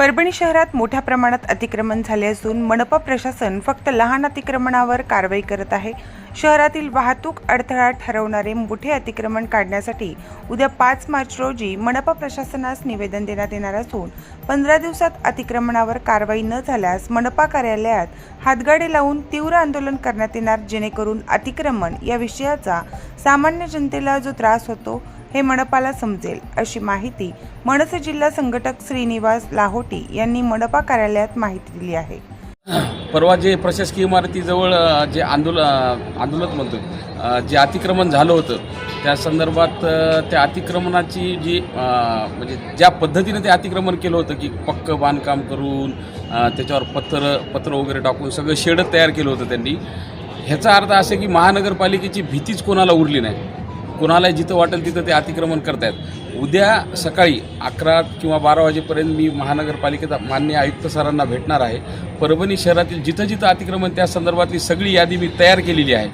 परभणी शहरात मोठ्या प्रमाणात अतिक्रमण झाले असून मनपा प्रशासन फक्त लहान अतिक्रमणावर कारवाई करत आहे. शहरातील वाहतूक अडथळा ठरवणारे मोठे अतिक्रमण काढण्यासाठी उद्या पाच मार्च रोजी मनपा प्रशासनास निवेदन देण्यात येणार असून पंधरा दिवसात अतिक्रमणावर कारवाई न झाल्यास मनपा कार्यालयात हातगाडे लावून तीव्र आंदोलन करण्यात येणार जेणेकरून अतिक्रमण या विषयाचा सामान्य जनतेला जो त्रास होतो हे मनपाला समजेल अशी माहिती मनसे जिल्हा संघटक श्रीनिवास लाहोटी यांनी मनपा कार्यालयात माहिती दिली आहे. परवा जे प्रशासकीय इमारतीजवळ जे आंदोलन आंदोलन म्हणतो जे अतिक्रमण झालं होतं त्या संदर्भात त्या अतिक्रमणाची जी म्हणजे ज्या पद्धतीने ते अतिक्रमण केलं होतं की पक्क बांधकाम करून त्याच्यावर पत्र पत्र वगैरे टाकून सगळं शेडत तयार केलं होतं त्यांनी ह्याचा अर्थ असा की महानगरपालिकेची भीतीच कोणाला उरली नाही. कोणाला जिथं वाटेल तिथं ते अतिक्रमण करतायत. उद्या सकाळी अकरा किंवा बारा वाजेपर्यंत मी महानगरपालिकेचा मान्य आयुक्त सरांना भेटणार आहे. परभणी शहरातील जिथं जिथं अतिक्रमण त्या संदर्भातली सगळी यादी मी तयार केलेली आहे.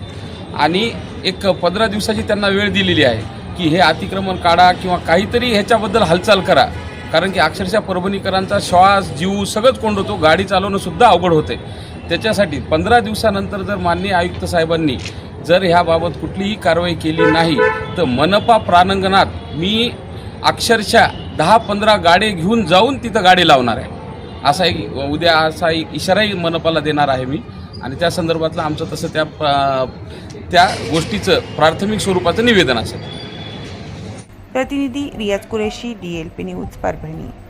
आणि एक पंधरा दिवसाची त्यांना वेळ दिलेली आहे की हे अतिक्रमण काढा किंवा काहीतरी ह्याच्याबद्दल हालचाल करा. कारण की अक्षरशः परभणीकरांचा श्वास जीव सगळंच कोंडवतो गाडी चालवणं सुद्धा अवघड होते त्याच्यासाठी पंधरा दिवसानंतर जर माननीय आयुक्त साहेबांनी जर ह्याबाबत कुठलीही कारवाई केली नाही तर मनपा प्रांगणात मी अक्षरशः दहा पंधरा गाडे घेऊन जाऊन तिथं गाडी लावणार आहे. असा एक उद्या असा एक इशाराही मनपाला देणार आहे मी. आणि त्या संदर्भातलं आमचं तसं त्या प्रा- त्या गोष्टीचं प्राथमिक स्वरूपाचं निवेदन असेल. प्रतिनिधी Riyaz Qureshi D L P news Parbhani.